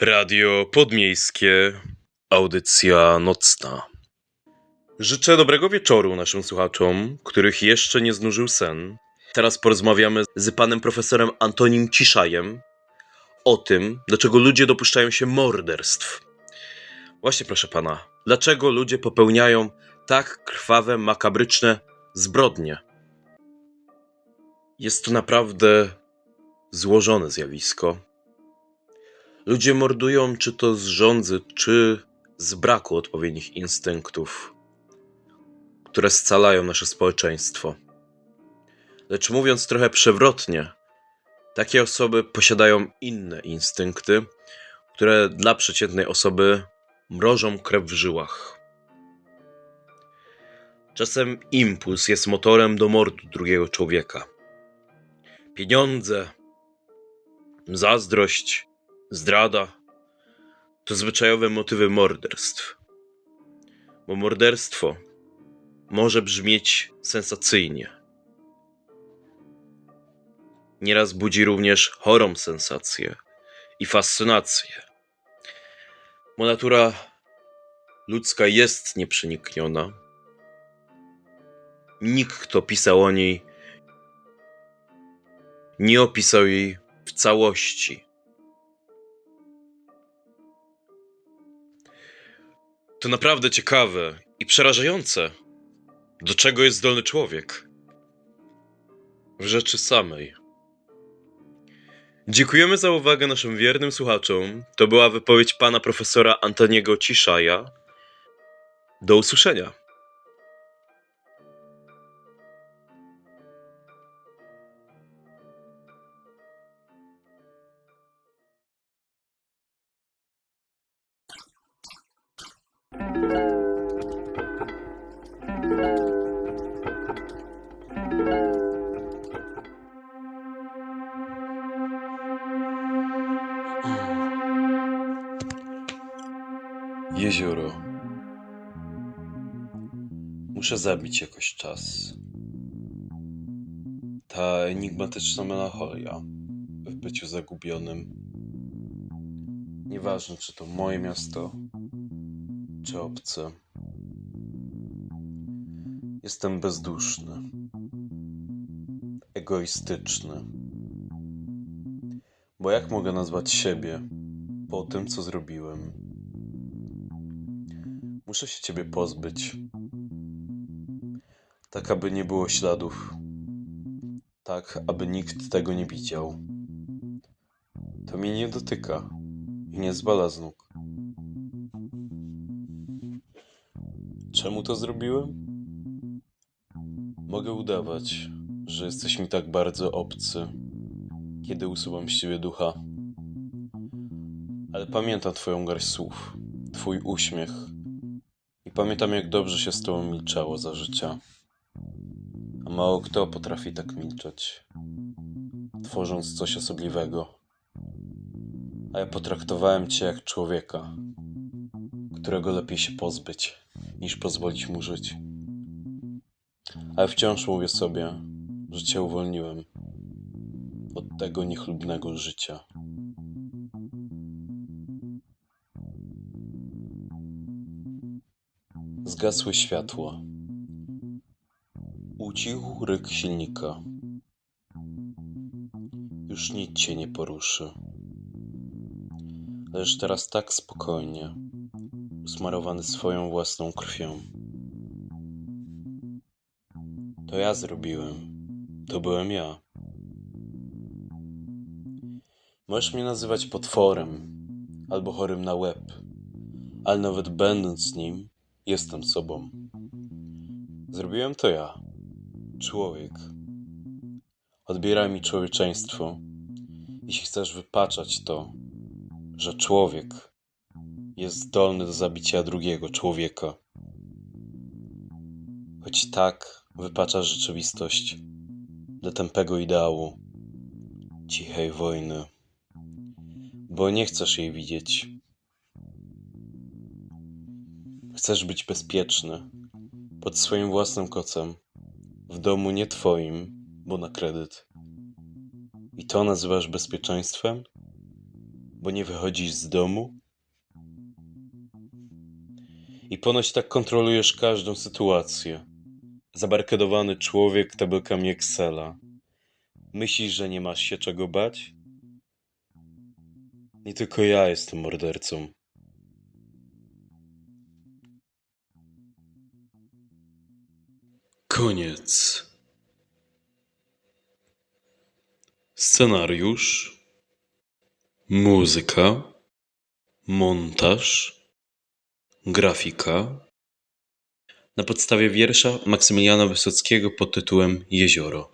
Radio Podmiejskie, audycja nocna. Życzę dobrego wieczoru naszym słuchaczom, których jeszcze nie znużył sen. Teraz porozmawiamy z panem profesorem Antonim Ciszajem o tym, dlaczego ludzie dopuszczają się morderstw. Właśnie, proszę pana, dlaczego ludzie popełniają tak krwawe, makabryczne zbrodnie? Jest to naprawdę złożone zjawisko. Ludzie mordują czy to z żądzy, czy z braku odpowiednich instynktów, które scalają nasze społeczeństwo. Lecz mówiąc trochę przewrotnie, takie osoby posiadają inne instynkty, które dla przeciętnej osoby mrożą krew w żyłach. Czasem impuls jest motorem do mordu drugiego człowieka. Pieniądze, zazdrość, zdrada to zwyczajowe motywy morderstw. Bo morderstwo może brzmieć sensacyjnie. Nieraz budzi również chorą sensację i fascynację. Bo natura ludzka jest nieprzenikniona. Nikt, kto pisał o niej, nie opisał jej w całości. To naprawdę ciekawe i przerażające, do czego jest zdolny człowiek. W rzeczy samej. Dziękujemy za uwagę naszym wiernym słuchaczom. To była wypowiedź pana profesora Antoniego Ciszaja. Do usłyszenia. Jezioro. Muszę zabić jakoś czas. Ta enigmatyczna melancholia w byciu zagubionym. Nieważne, czy to moje miasto, czy obce. Jestem bezduszny, egoistyczny. Bo jak mogę nazwać siebie po tym, co zrobiłem? Muszę się ciebie pozbyć. Tak, aby nie było śladów. Tak, aby nikt tego nie widział. To mnie nie dotyka i nie zwala z nóg. Czemu to zrobiłem? Mogę udawać, że jesteś mi tak bardzo obcy, kiedy usuwam z ciebie ducha. Ale pamiętam twoją garść słów, twój uśmiech, pamiętam, jak dobrze się z tobą milczało za życia. A mało kto potrafi tak milczeć, tworząc coś osobliwego. A ja potraktowałem cię jak człowieka, którego lepiej się pozbyć, niż pozwolić mu żyć. Ale wciąż mówię sobie, że cię uwolniłem od tego niechlubnego życia. Zgasły światła. Ucichł ryk silnika. Już nic cię nie poruszy. Leż teraz tak spokojnie, usmarowany swoją własną krwią. To ja zrobiłem. To byłem ja. Możesz mnie nazywać potworem albo chorym na łeb, ale nawet będąc nim, Jestem sobą. Zrobiłem to ja, człowiek. Odbieraj mi człowieczeństwo, jeśli chcesz wypaczać to, że człowiek jest zdolny do zabicia drugiego człowieka. Choć tak wypaczasz rzeczywistość dla tępego ideału, cichej wojny, bo nie chcesz jej widzieć. Chcesz być bezpieczny pod swoim własnym kocem, w domu nie twoim, bo na kredyt. I to nazywasz bezpieczeństwem? bo nie wychodzisz z domu? I ponoć tak kontrolujesz każdą sytuację. Zabarykadowany człowiek tabelkami Excela. Myślisz, że nie masz się czego bać? Nie tylko ja jestem mordercą. Koniec. Scenariusz, muzyka, montaż, grafika. Na podstawie wiersza Maksymiliana Wysockiego pod tytułem Jezioro.